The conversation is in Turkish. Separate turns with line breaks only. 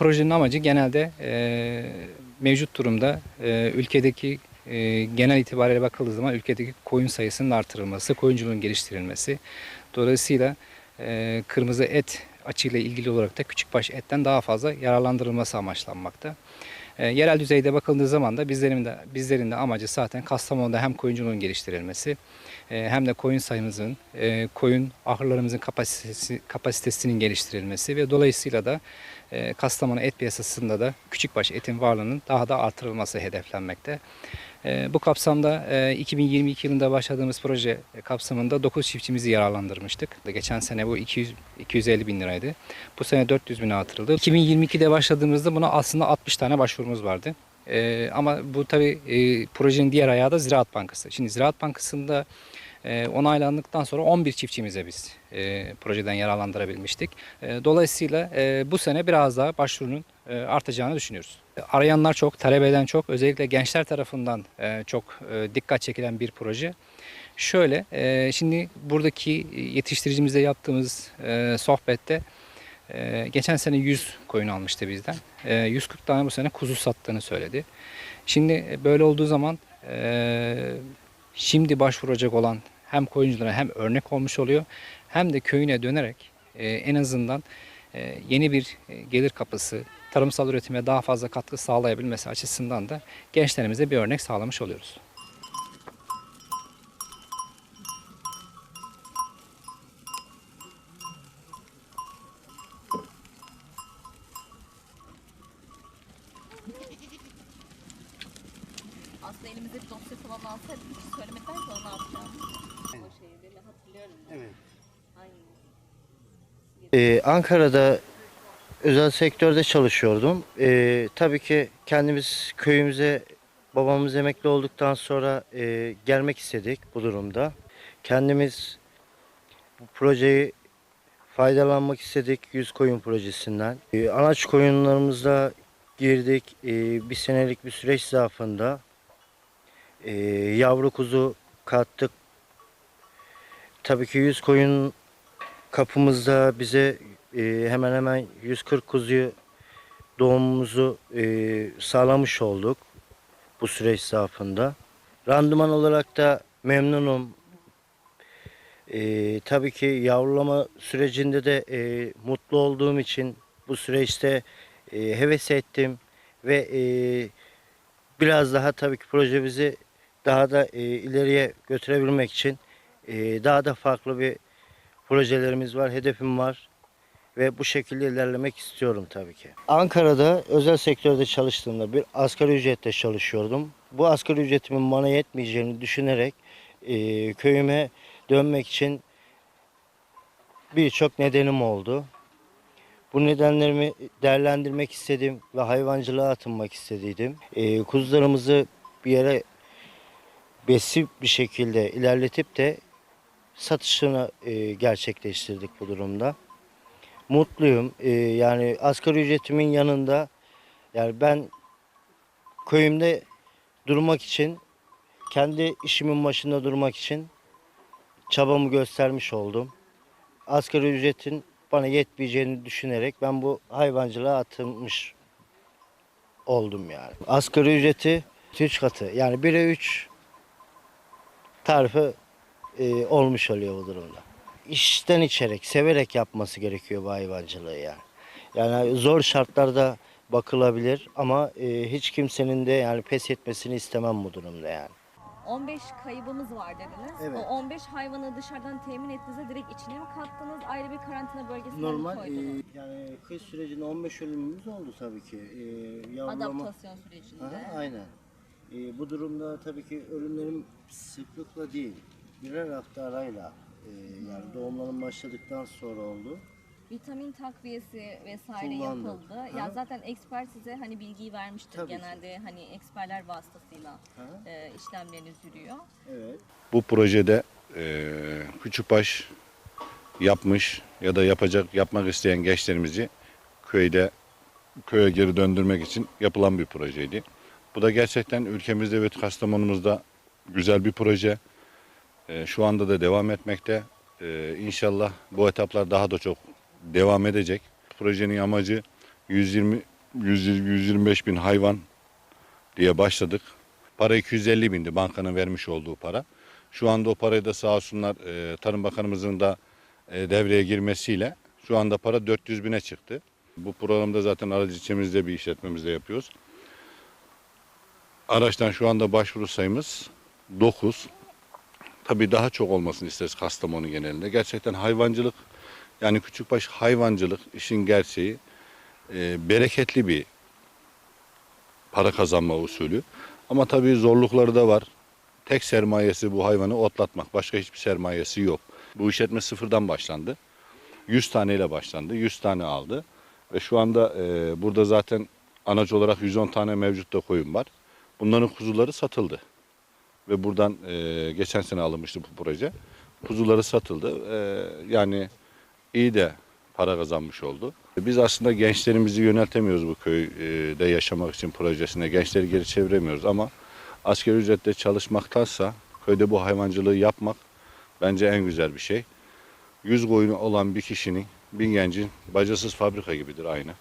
projenin amacı genelde e, mevcut durumda e, ülkedeki e, genel itibariyle bakıldığı zaman ülkedeki koyun sayısının artırılması, koyunculuğun geliştirilmesi. Dolayısıyla e, kırmızı et açığıyla ilgili olarak da küçükbaş etten daha fazla yararlandırılması amaçlanmakta. E, yerel düzeyde bakıldığı zaman da bizlerin de bizlerin de amacı zaten Kastamonu'da hem koyunculuğun geliştirilmesi e, hem de koyun sayımızın, e, koyun ahırlarımızın kapasitesi, kapasitesinin geliştirilmesi ve dolayısıyla da Kastamonu et piyasasında da küçükbaş etin varlığının daha da artırılması hedeflenmekte. E, bu kapsamda e, 2022 yılında başladığımız proje kapsamında 9 çiftçimizi yararlandırmıştık. Geçen sene bu 200, 250 bin liraydı. Bu sene 400 bin artırıldı. 2022'de başladığımızda buna aslında 60 tane başvurumuz vardı. E, ama bu tabii e, projenin diğer ayağı da Ziraat Bankası. Şimdi Ziraat Bankası'nda e, onaylandıktan sonra 11 çiftçimize biz e, projeden yararlandırabilmiştik. E, dolayısıyla e, bu sene biraz daha başvurunun e, artacağını düşünüyoruz. Arayanlar çok, talep eden çok. Özellikle gençler tarafından e, çok e, dikkat çekilen bir proje. Şöyle, e, şimdi buradaki yetiştiricimizle yaptığımız e, sohbette e, geçen sene 100 koyun almıştı bizden. E, 140 tane bu sene kuzu sattığını söyledi. Şimdi e, böyle olduğu zaman e, şimdi başvuracak olan hem koyunculara hem örnek olmuş oluyor hem de köyüne dönerek e, en azından e, yeni bir e, gelir kapısı, tarımsal üretime daha fazla katkı sağlayabilmesi açısından da gençlerimize bir örnek sağlamış oluyoruz.
Aslında elimizde bir dosya falan alsaydık hiç söylemediler ki onu ne yapacağımı. O şeyleri hatırlıyorum. ben.
Evet.
Aynen.
Ee, Ankara'da özel sektörde çalışıyordum. Ee, tabii ki kendimiz köyümüze babamız emekli olduktan sonra e, gelmek istedik bu durumda. Kendimiz bu projeyi faydalanmak istedik yüz koyun projesinden. Ee, anaç koyunlarımızda girdik. Ee, bir senelik bir süreç zarfında e, yavru kuzu kattık. Tabii ki yüz koyun kapımızda bize e, hemen hemen 140 kuzuyu doğumumuzu e, sağlamış olduk bu süreç zarfında. Randıman olarak da memnunum. E, tabii ki yavrulama sürecinde de e, mutlu olduğum için bu süreçte e, heves ettim ve e, biraz daha tabii ki projemizi daha da e, ileriye götürebilmek için e, daha da farklı bir projelerimiz var, hedefim var ve bu şekilde ilerlemek istiyorum tabii ki. Ankara'da özel sektörde çalıştığımda bir asgari ücretle çalışıyordum. Bu asgari ücretimin bana yetmeyeceğini düşünerek e, köyüme dönmek için birçok nedenim oldu. Bu nedenlerimi değerlendirmek istedim ve hayvancılığa atılmak istediydim. E, kuzularımızı bir yere besli bir şekilde ilerletip de satışını e, gerçekleştirdik bu durumda. Mutluyum. E, yani asgari ücretimin yanında yani ben köyümde durmak için kendi işimin başında durmak için çabamı göstermiş oldum. Asgari ücretin bana yetmeyeceğini düşünerek ben bu hayvancılığa atılmış oldum yani. Asgari ücreti 3 katı yani 1'e 3 tarifi e, olmuş oluyor bu durumda. İşten içerek, severek yapması gerekiyor bu hayvancılığı yani. Yani zor şartlarda bakılabilir ama e, hiç kimsenin de yani pes etmesini istemem bu durumda yani.
15 kaybımız var dediniz.
Evet.
O 15 hayvanı dışarıdan temin ettiğinizde direkt içine mi kattınız? Ayrı bir karantina bölgesine
Normal
mi
e,
koydunuz?
yani kış sürecinde 15 ölümümüz oldu tabii ki. E, yavrulama-
Adaptasyon sürecinde.
Aha, aynen. E, bu durumda tabii ki ölümlerim sıklıkla değil, birer hafta arayla e, yani doğumların başladıktan sonra oldu.
Vitamin takviyesi vesaire
Kullandık.
yapıldı.
Aha.
Ya zaten expert size hani bilgiyi vermiştir
Tabii ki.
genelde hani eksperler vasıtasıyla
Aha,
e, işlemleriniz yürüyor.
evet.
Bu projede e, küçükbaş yapmış ya da yapacak, yapmak isteyen gençlerimizi köyde köye geri döndürmek için yapılan bir projeydi. Bu da gerçekten ülkemizde ve Kastamonumuzda güzel bir proje. E, şu anda da devam etmekte. E, inşallah bu etaplar daha da çok devam edecek. Projenin amacı 120 100 125 bin hayvan diye başladık. Para 250 bindi bankanın vermiş olduğu para. Şu anda o parayı da sağ olsunlar e, Tarım Bakanımızın da e, devreye girmesiyle şu anda para 400 bine çıktı. Bu programda zaten aracı ilçemizde bir işletmemizde yapıyoruz. Araçtan şu anda başvuru sayımız 9. Tabii daha çok olmasını isteriz Kastamonu genelinde. Gerçekten hayvancılık yani küçükbaş hayvancılık işin gerçeği e, bereketli bir para kazanma usulü. Ama tabii zorlukları da var. Tek sermayesi bu hayvanı otlatmak. Başka hiçbir sermayesi yok. Bu işletme sıfırdan başlandı. 100 taneyle başlandı. 100 tane aldı. Ve şu anda e, burada zaten anaç olarak 110 tane mevcut da koyun var. Bunların kuzuları satıldı. Ve buradan e, geçen sene alınmıştı bu proje. Kuzuları satıldı. E, yani iyi de para kazanmış oldu. Biz aslında gençlerimizi yöneltemiyoruz bu köyde yaşamak için projesine. Gençleri geri çeviremiyoruz ama asgari ücretle çalışmaktansa köyde bu hayvancılığı yapmak bence en güzel bir şey. 100 koyunu olan bir kişinin, bir gencin bacasız fabrika gibidir aynı.